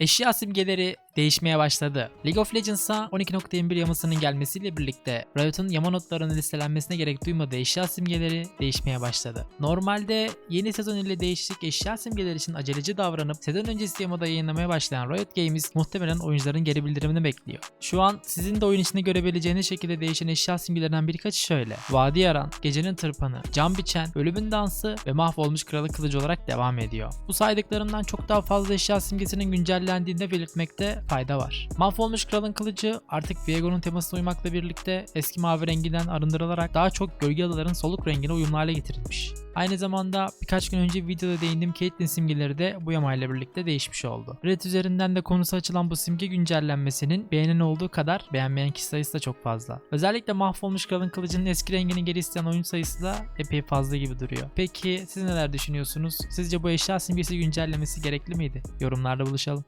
Eşya simgeleri değişmeye başladı. League of Legends'a 12.21 yamasının gelmesiyle birlikte Riot'un yama notlarının listelenmesine gerek duymadığı eşya simgeleri değişmeye başladı. Normalde yeni sezon ile değişik eşya simgeleri için aceleci davranıp sezon öncesi yamada yayınlamaya başlayan Riot Games muhtemelen oyuncuların geri bildirimini bekliyor. Şu an sizin de oyun içinde görebileceğiniz şekilde değişen eşya simgelerinden birkaçı şöyle. Vadi Yaran, Gecenin Tırpanı, Can Biçen, Ölümün Dansı ve Mahvolmuş Kralı Kılıcı olarak devam ediyor. Bu saydıklarımdan çok daha fazla eşya simgesinin güncellendiğinde belirtmekte fayda var. Mahvolmuş Kralın Kılıcı artık Viego'nun temasına uymakla birlikte eski mavi renginden arındırılarak daha çok gölge adaların soluk rengine uyumlu hale getirilmiş. Aynı zamanda birkaç gün önce videoda değindiğim Caitlyn simgeleri de bu yamayla birlikte değişmiş oldu. Red üzerinden de konusu açılan bu simge güncellenmesinin beğenen olduğu kadar beğenmeyen kişi sayısı da çok fazla. Özellikle mahvolmuş kralın kılıcının eski rengini geri isteyen oyun sayısı da epey fazla gibi duruyor. Peki siz neler düşünüyorsunuz? Sizce bu eşya simgesi güncellemesi gerekli miydi? Yorumlarda buluşalım.